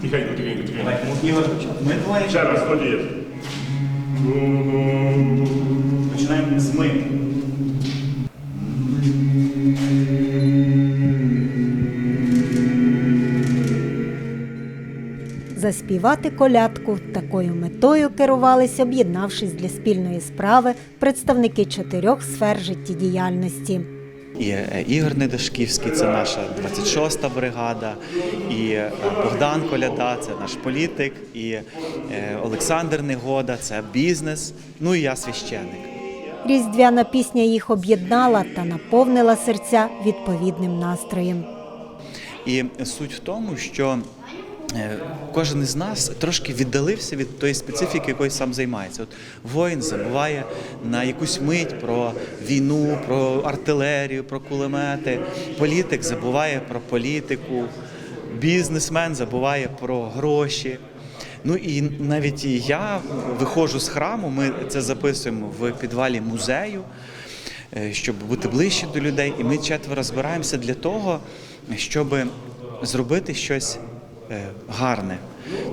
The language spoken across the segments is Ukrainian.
Тихенько, тихенько, тихенько. Давай, ну, Ігор, ми двоє Ще раз, тоді. починаємо з ми. Заспівати колядку такою метою керувались, об'єднавшись для спільної справи представники чотирьох сфер життєдіяльності. І е, Ігор Недашківський, це наша 26-та бригада, і е, Богдан Коляда, це наш політик, і е, Олександр Негода, це бізнес. Ну і я священник. Різдвяна пісня їх об'єднала та наповнила серця відповідним настроєм. І суть в тому, що кожен із нас трошки віддалився від тої специфіки, якою сам займається. От воїн забуває на якусь мить про війну, про артилерію, про кулемети. Політик забуває про політику, бізнесмен забуває про гроші. Ну і навіть я виходжу з храму. Ми це записуємо в підвалі музею е, щоб бути ближче до людей. І ми четверо збираємося для того, щоб зробити щось е, гарне.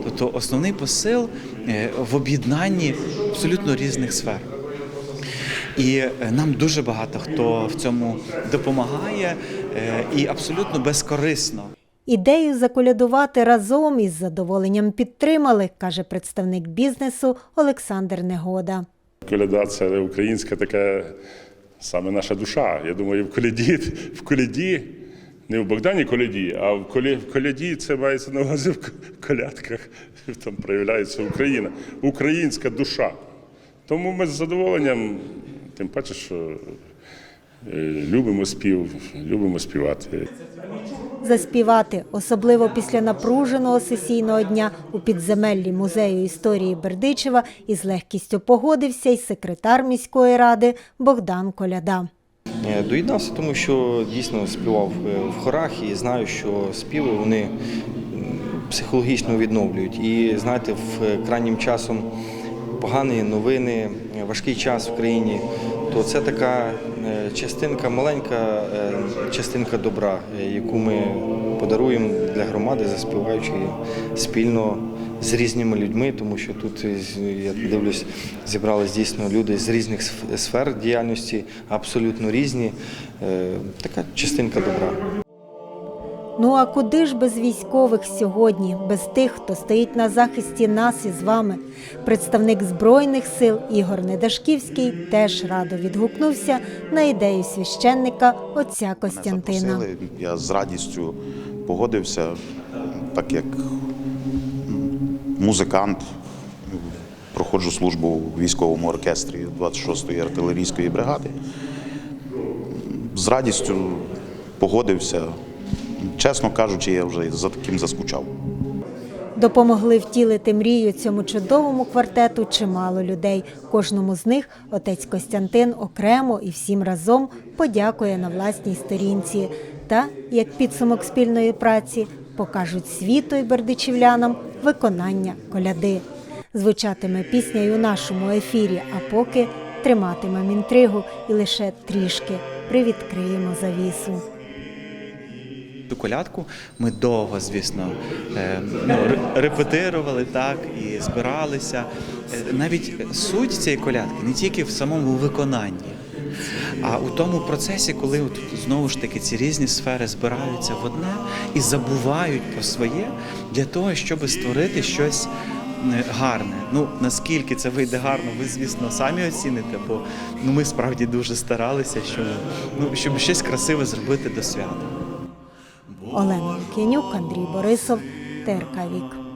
Тобто основний посил е, в об'єднанні абсолютно різних сфер. І е, нам дуже багато хто в цьому допомагає е, і абсолютно безкорисно. Ідею заколядувати разом із задоволенням підтримали, каже представник бізнесу Олександр Негода. Коляда це українська така саме наша душа. Я думаю, в коляді, в коляді, не в Богдані коляді, а в колі- в коляді це мається на увазі в колядках. Там проявляється Україна, українська душа. Тому ми з задоволенням, тим паче, що е, любимо спів, любимо співати. Заспівати, особливо після напруженого сесійного дня у підземеллі музею історії Бердичева, із легкістю погодився й секретар міської ради Богдан Коляда. Е, Доєднався, тому що дійсно співав е, в хорах і знаю, що співи вони психологічно відновлюють. І знаєте, в е, крайнім часом погані новини, важкий час в країні, то це така частинка, маленька частинка добра, яку ми подаруємо для громади, заспіваючи спільно з різними людьми, тому що тут е, я дивлюсь, зібрались дійсно люди з різних сфер діяльності, абсолютно різні. Е, Така частинка добра. Ну а куди ж без військових сьогодні, без тих, хто стоїть на захисті нас із вами? Представник Збройних сил Ігор Недашківський теж радо відгукнувся на ідею священника отця Костянтина. Я з радістю погодився, так як музикант, проходжу службу в військовому оркестрі 26-ї артилерійської бригади. З радістю погодився. Чесно кажучи, я вже за таким заскучав. Допомогли втілити мрію цьому чудовому квартету чимало людей. Кожному з них отець Костянтин окремо і всім разом подякує на власній сторінці. Та, як підсумок спільної праці, покажуть світу і бердичівлянам виконання коляди. Звучатиме пісня й у нашому ефірі, а поки триматимемо інтригу і лише трішки привідкриємо завісу. Ту колядку ми довго, звісно, е, ну, репетирували так і збиралися. Е, Навіть суть цієї колядки не тільки в самому виконанні, а у тому процесі, коли от знову ж таки ці різні сфери збираються в одне і забувають про своє для того, щоб створити щось гарне. Ну наскільки це вийде гарно, ви звісно самі оціните, бо ну ми справді дуже старалися, щоб ну щоб щось красиве зробити до свята. Олена Лук'янюк, Андрій Борисов, ТРК Вік.